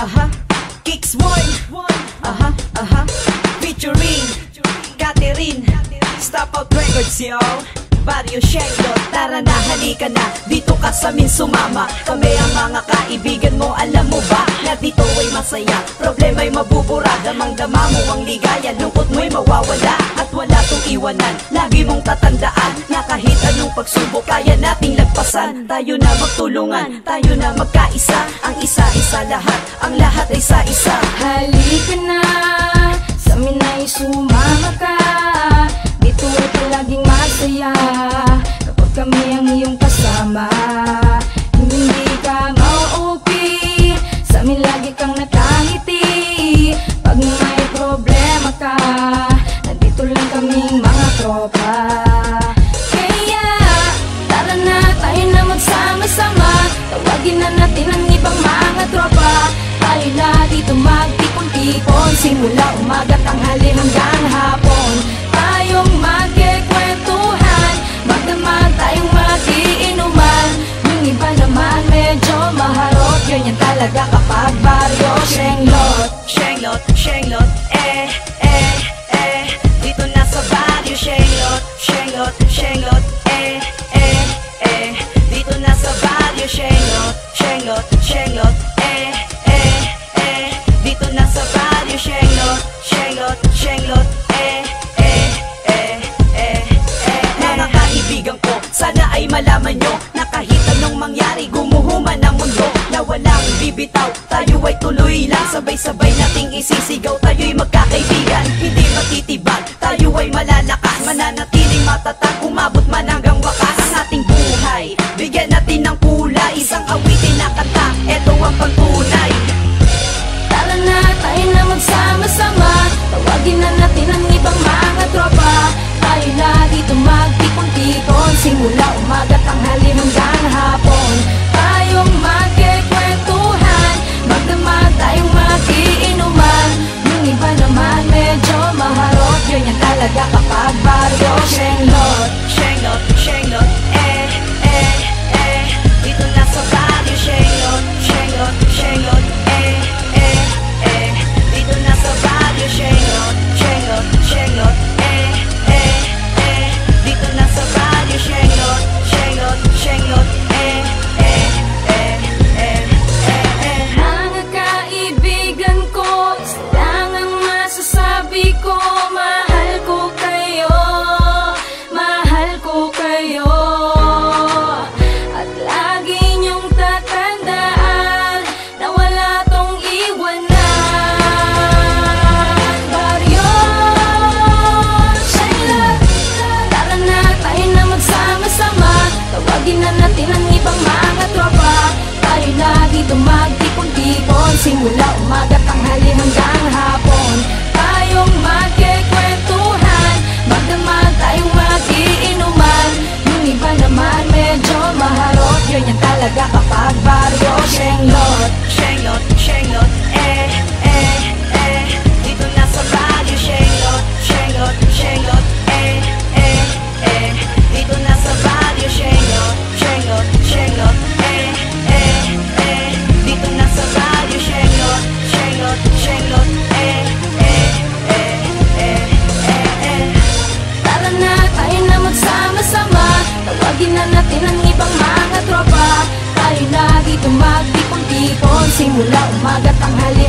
aha Kicks Boy, aha, aha Featuring Catherine. Stop Out Records, yo. Barrio Shengdo, tara na, halika na. Dito ka sa amin sumama. Kami ang mga kaibigan mo, alam mo ba? Na dito ay masaya, problema'y mabubura. Damang-dama mo ang ligaya, lungkot mo'y mawawala. At wala tong iwanan, lagi mong tatandaan pagsubok, kaya nating lagpasan. Tayo na magtulungan, tayo na magkaisa. Ang isa-isa lahat, ang lahat ay sa-isa Halika Tawagin na natin ang ibang mga tropa. Tayo na dito magtipon-tipon Simula umaga, tanghali hanggang hapon. Tayong magkikwentuhan. Magdamag tayong magiinuman. Yung iba naman medyo maharot. Ganyan talaga kapag Dito na sa barrio Shenglot, Shenglot, Shenglot, eh, eh, eh, eh, eh Mga kaibigan ko, sana ay malaman nyo Na kahit anong mangyari, gumuhuman ang mundo. Na walang bibitaw, tayo ay tuloy lang. Sabay-sabay nating isisigaw, tayo'y magkakaibigan. Hindi matitibag, tayo ay malalakas. Mananatiling matatag, umabot man hanggang Simula umaga, tanghali hanggang Tayo na